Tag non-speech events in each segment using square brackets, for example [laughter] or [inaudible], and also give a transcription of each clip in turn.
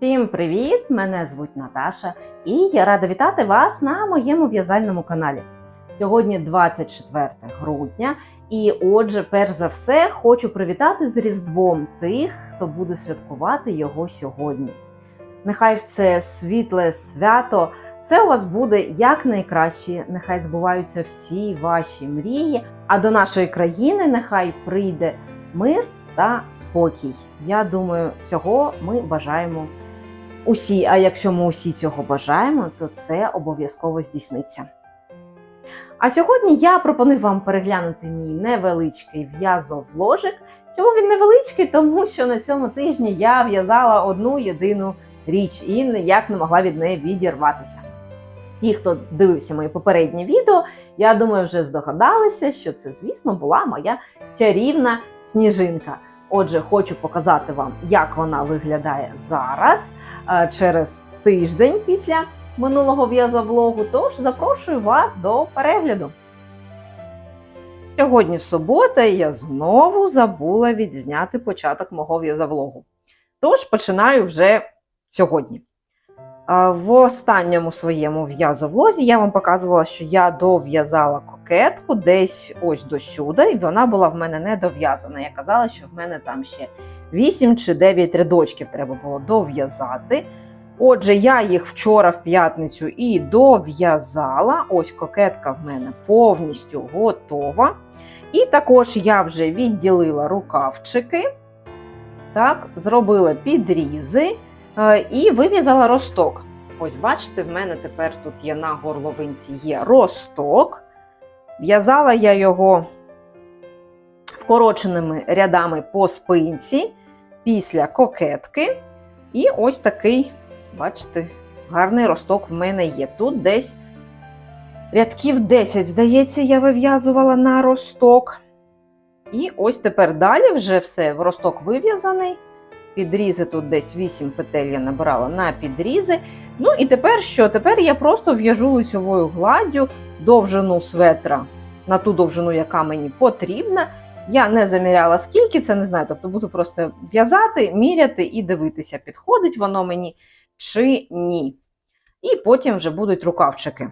Всім привіт! Мене звуть Наташа, і я рада вітати вас на моєму в'язальному каналі. Сьогодні 24 грудня, і отже, перш за все, хочу привітати з Різдвом тих, хто буде святкувати його сьогодні. Нехай в це світле свято все у вас буде якнайкраще, нехай збуваються всі ваші мрії, а до нашої країни нехай прийде мир та спокій. Я думаю, цього ми бажаємо усі. А якщо ми усі цього бажаємо, то це обов'язково здійсниться. А сьогодні я пропоную вам переглянути мій невеличкий в'язовложик. Чому він невеличкий? Тому що на цьому тижні я в'язала одну єдину річ і ніяк не могла від неї відірватися. Ті, хто дивився мої попередні відео, я думаю, вже здогадалися, що це, звісно, була моя чарівна сніжинка. Отже, хочу показати вам, як вона виглядає зараз, е, через тиждень після минулого в'язавлогу, Тож запрошую вас до перегляду. Сьогодні субота, і я знову забула відзняти початок мого в'язовлогу. Тож починаю вже сьогодні. В останньому своєму в'язовлозі я вам показувала, що я дов'язала кокетку десь ось до сюди, і вона була в мене не дов'язана. Я казала, що в мене там ще 8 чи 9 рядочків треба було дов'язати. Отже, я їх вчора в п'ятницю і дов'язала. Ось кокетка в мене повністю готова. І також я вже відділила рукавчики, так, зробила підрізи. Е, І вив'язала росток. Ось, бачите, в мене тепер тут є на горловинці є росток. В'язала я його вкороченими рядами по спинці після кокетки. І ось такий, бачите, гарний росток в мене є. Тут десь рядків 10, здається, я вив'язувала на росток. І ось тепер далі вже все, росток вив'язаний. Підрізи тут десь 8 петель я набирала на підрізи. Ну і тепер що? Тепер я просто в'яжу лицьовою гладдю довжину светра на ту довжину, яка мені потрібна. Я не заміряла скільки, це не знаю. Тобто буду просто в'язати, міряти і дивитися, підходить воно мені чи ні. І потім вже будуть рукавчики.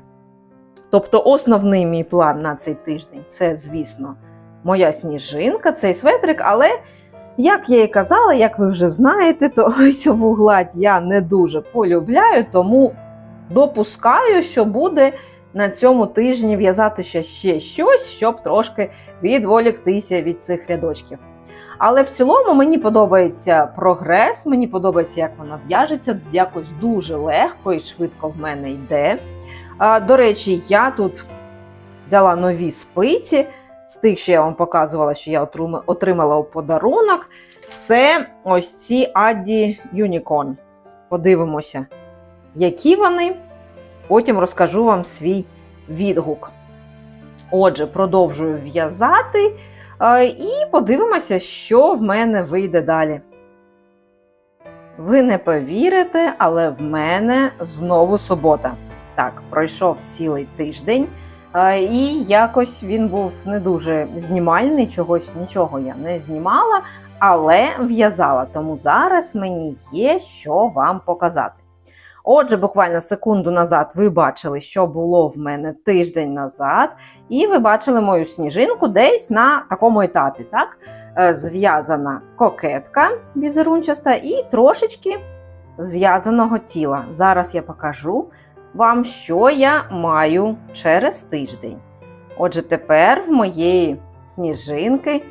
Тобто, основний мій план на цей тиждень це, звісно, моя сніжинка, цей светрик, але. Як я і казала, як ви вже знаєте, то [laughs] цю гладь я не дуже полюбляю, тому допускаю, що буде на цьому тижні в'язати ще, ще щось, щоб трошки відволіктися від цих рядочків. Але в цілому мені подобається прогрес, мені подобається, як вона в'яжеться, якось дуже легко і швидко в мене йде. До речі, я тут взяла нові спиці з тих, що я вам показувала, що я отримала у подарунок, це ось ці Addi Unicorn. Подивимося, які вони. Потім розкажу вам свій відгук. Отже, продовжую в'язати і подивимося, що в мене вийде далі. Ви не повірите, але в мене знову субота. Так, пройшов цілий тиждень. І якось він був не дуже знімальний, чогось нічого я не знімала, але в'язала. Тому зараз мені є що вам показати. Отже, буквально секунду назад ви бачили, що було в мене тиждень назад, і ви бачили мою сніжинку десь на такому етапі. так? Е, зв'язана кокетка візерунчаста і трошечки зв'язаного тіла. Зараз я покажу вам, що я маю через тиждень. Отже, тепер в моєї сніжинки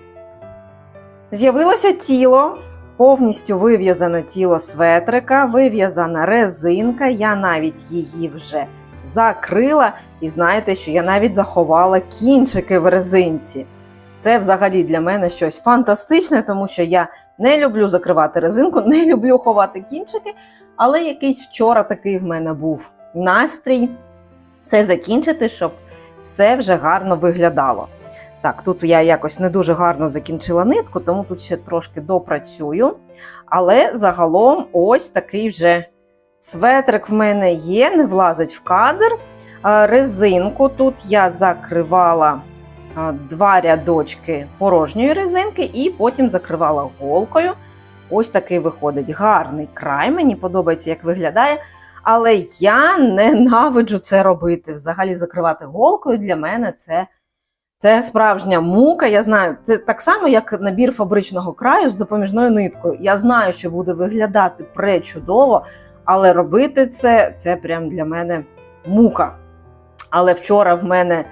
з'явилося тіло, повністю вив'язане тіло светрика, вив'язана резинка. Я навіть її вже закрила. І знаєте, що я навіть заховала кінчики в резинці. Це взагалі для мене щось фантастичне, тому що я не люблю закривати резинку, [laughs] не люблю ховати кінчики, але якийсь вчора такий в мене був настрій це закінчити, щоб все вже гарно виглядало. Так, тут я якось не дуже гарно закінчила нитку, тому тут ще трошки допрацюю. Але загалом ось такий вже светрик в мене є, не влазить в кадр. Резинку тут я закривала два рядочки порожньої резинки, і потім закривала голкою. ось такий виходить. Гарний край. Мені подобається, як виглядає. Але я ненавиджу це робити. Взагалі закривати голкою для мене це, це справжня мука. Я знаю, це так само, як набір фабричного краю з допоміжною ниткою. Я знаю, що буде виглядати пречудово, але робити це це прям для мене мука. Але вчора в мене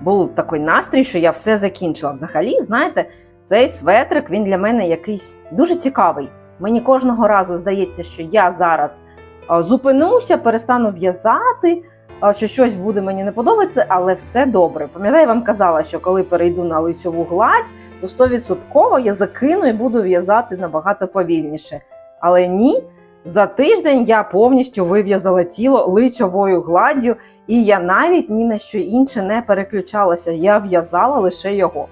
був такий настрій, що я все закінчила. Взагалі, знаєте, цей светрик він для мене якийсь дуже цікавий. Мені кожного разу здається, що я зараз зупинуся, перестану в'язати, що щось буде мені не подобається, але все добре. Пам'ятаю, я вам казала, що коли перейду на лицьову гладь, то 100% я закину і буду в'язати набагато повільніше. Але ні, за тиждень я повністю вив'язала тіло лицьовою гладдю, і я навіть ні на що інше не переключалася. Я в'язала лише його.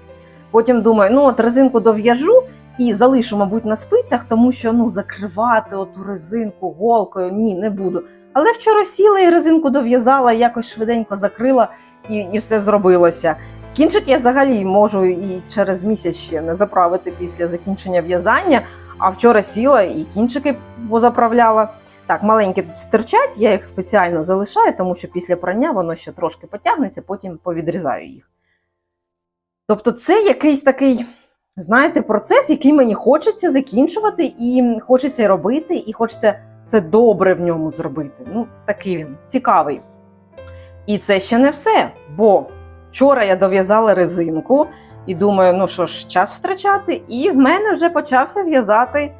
Потім думаю, ну от резинку дов'яжу і залишу, мабуть, на спицях, тому що ну закривати оту резинку голкою ні, не буду. Але вчора сіла і резинку дов'язала, якось швиденько закрила і, і все зробилося. Кінчик я взагалі можу і через місяць ще не заправити після закінчення в'язання. А вчора сіла і кінчики позаправляла. Так, маленькі тут стирчать, я їх спеціально залишаю, тому що після прання воно ще трошки потягнеться, потім повідрізаю їх. Тобто, це якийсь такий, знаєте, процес, який мені хочеться закінчувати, і хочеться робити, і хочеться це добре в ньому зробити. Ну, такий він цікавий. І це ще не все. Бо вчора я дов'язала резинку і думаю, ну що ж, час втрачати, і в мене вже почався в'язати,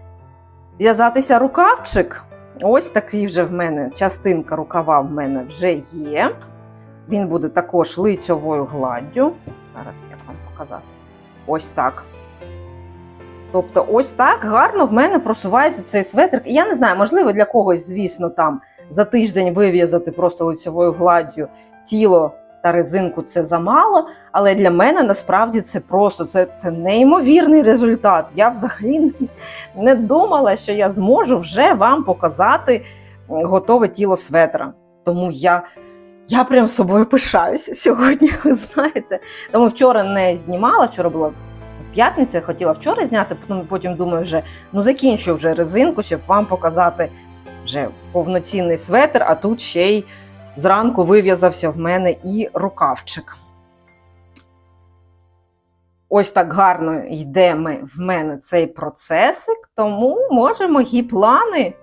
в'язатися рукавчик. Ось такий вже в мене частинка рукава в мене вже є. Він буде також лицьовою гладдю. Зараз як вам показати. Ось так. Тобто, ось так гарно в мене просувається цей светрик. І я не знаю, можливо, для когось, звісно, там за тиждень вив'язати просто лицьовою гладдю тіло та резинку це замало. Але для мене насправді це просто це, це неймовірний результат. Я взагалі не думала, що я зможу вже вам показати готове тіло светра. Тому я. Я прям собою пишаюся сьогодні, [laughs] ви знаєте. Тому вчора не знімала, вчора була п'ятниця, хотіла вчора зняти, потім, потім думаю, вже ну закінчу вже резинку, щоб вам показати вже повноцінний светр, а тут ще й зранку вив'язався в мене і рукавчик. Ось так гарно йде в мене цей процесик, тому може мої плани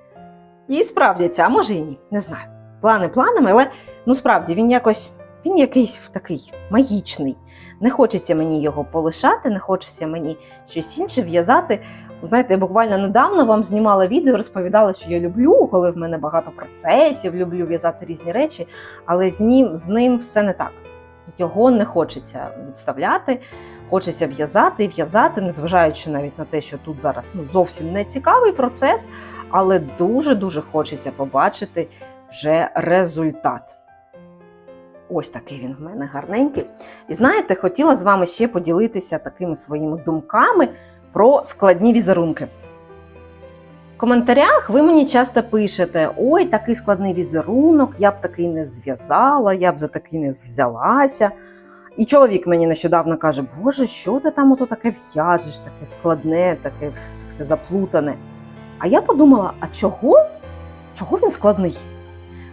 і справдяться, а може і ні, не знаю. Плани планами, але ну справді він якось він якийсь такий магічний. Не хочеться мені його полишати, не хочеться мені щось інше в'язати. Знаєте, я буквально недавно вам знімала відео, розповідала, що я люблю, коли в мене багато процесів, люблю в'язати різні речі, але з ним, з ним все не так. Його не хочеться відставляти, хочеться в'язати і в'язати, незважаючи навіть на те, що тут зараз ну, зовсім не цікавий процес, але дуже-дуже хочеться побачити вже результат. Ось такий він в мене гарненький. І знаєте, хотіла з вами ще поділитися такими своїми думками про складні візерунки. В коментарях ви мені часто пишете: ой, такий складний візерунок, я б такий не зв'язала, я б за такий не взялася. І чоловік мені нещодавно каже, Боже, що ти там ото таке в'яжеш, таке складне, таке все заплутане. А я подумала: а чого? Чого він складний?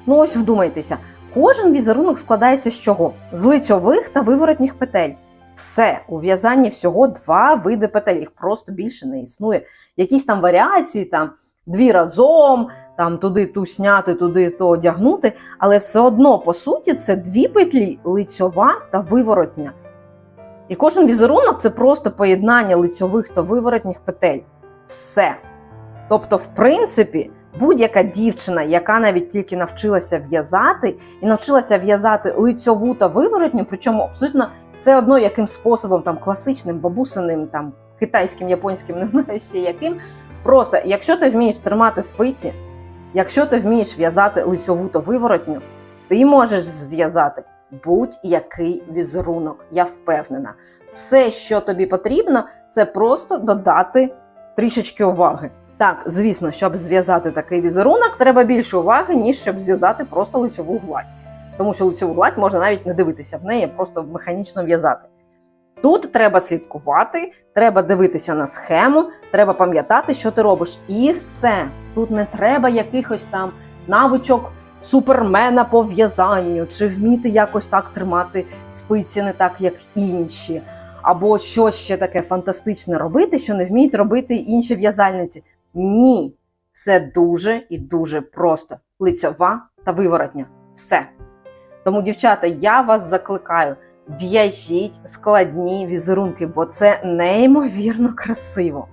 Ну, ось вдумайтеся, кожен візерунок складається з чого? З лицьових та виворотніх петель. Все, у в'язанні всього два види петель, їх просто більше не існує. Якісь там варіації, там дві разом, там туди ту сняти, туди то одягнути, але все одно, по суті, це дві петлі лицьова та виворотня. І кожен візерунок це просто поєднання лицьових та виворотніх петель. Все. Тобто, в принципі, будь-яка дівчина, яка навіть тільки навчилася в'язати, і навчилася в'язати лицьову та виворотню, причому абсолютно все одно яким способом, там класичним, бабусиним, там китайським, японським, не знаю ще яким. Просто якщо ти вмієш тримати спиці, якщо ти вмієш в'язати лицьову та виворотню, ти можеш зв'язати будь-який візерунок. Я впевнена. Все, що тобі потрібно, це просто додати трішечки уваги. Так, звісно, щоб зв'язати такий візерунок, треба більше уваги, ніж щоб зв'язати просто лицьову гладь. Тому що лицьову гладь можна навіть не дивитися в неї, просто механічно в'язати. Тут треба слідкувати, треба дивитися на схему, треба пам'ятати, що ти робиш. І все. Тут не треба якихось там навичок супермена по в'язанню, чи вміти якось так тримати спиці не так, як інші, або щось ще таке фантастичне робити, що не вміють робити інші в'язальниці. Ні, це дуже і дуже просто. Лицьова та виворотня. Все. Тому, дівчата, я вас закликаю. В'яжіть складні візерунки, бо це неймовірно красиво.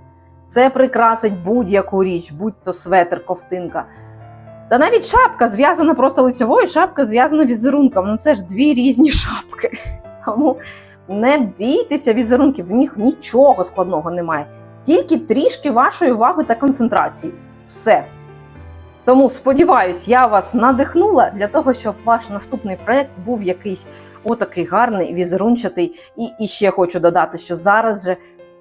Це прикрасить будь-яку річ, будь то светр, ковтинка. Та навіть шапка зв'язана просто лицьовою, шапка зв'язана візерунком. Ну це ж дві різні шапки. Тому не бійтеся візерунків, в них нічого складного немає. Тільки трішки вашої уваги та концентрації. Все. Тому сподіваюсь, я вас надихнула для того, щоб ваш наступний проект був якийсь отакий гарний, візерунчатий. І, і ще хочу додати, що зараз же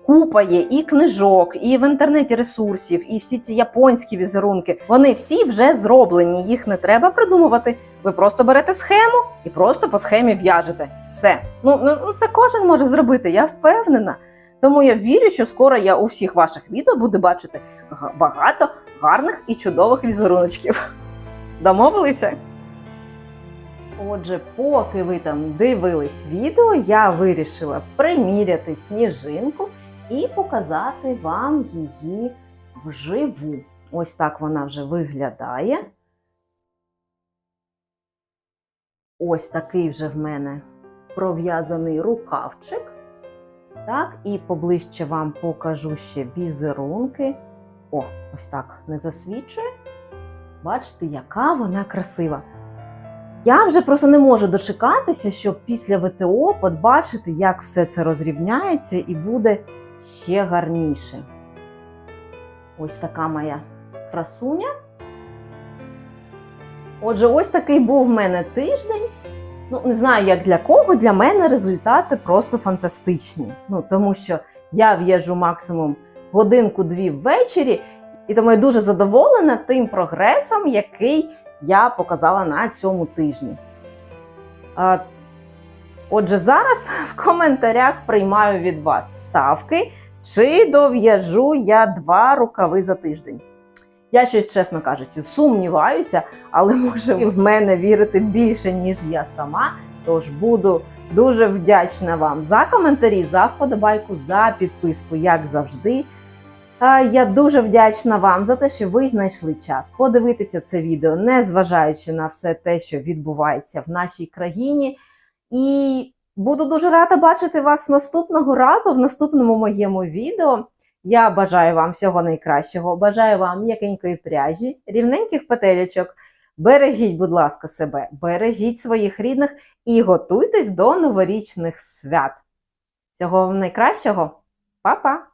купа є і книжок, і в інтернеті ресурсів, і всі ці японські візерунки. Вони всі вже зроблені, їх не треба придумувати. Ви просто берете схему і просто по схемі в'яжете. Все. Ну, ну ну, це кожен може зробити, я впевнена. Тому я вірю, що скоро я у всіх ваших відео буду бачити багато гарних і чудових візеруночків. [laughs] Домовилися? Отже, поки ви там дивились відео, я вирішила приміряти сніжинку і показати вам її вживу. Ось так вона вже виглядає. Ось такий вже в мене пров'язаний рукавчик. Так, і поближче вам покажу ще візерунки. О, ось так не засвічує. Бачите, яка вона красива. Я вже просто не можу дочекатися, щоб після ВТО побачити, як все це розрівняється і буде ще гарніше. Ось така моя красуня. Отже, ось такий був в мене тиждень. Ну, не знаю, як для кого, для мене результати просто фантастичні. Ну, тому що я в'яжу максимум годинку-дві ввечері, і тому я дуже задоволена тим прогресом, який я показала на цьому тижні. А, Отже, зараз [laughs] в коментарях приймаю від вас ставки, чи дов'яжу я два рукави за тиждень. Я щось, чесно кажучи, сумніваюся, але може в мене вірити більше, ніж я сама. Тож буду дуже вдячна вам за коментарі, за вподобайку, за підписку, як завжди. Я дуже вдячна вам за те, що ви знайшли час подивитися це відео, не зважаючи на все те, що відбувається в нашій країні. І буду дуже рада бачити вас наступного разу в наступному моєму відео. Я бажаю вам всього найкращого, бажаю вам м'якенької пряжі, рівненьких петелечок. Бережіть, будь ласка, себе, бережіть своїх рідних і готуйтесь до новорічних свят. Всього вам найкращого, Па-па!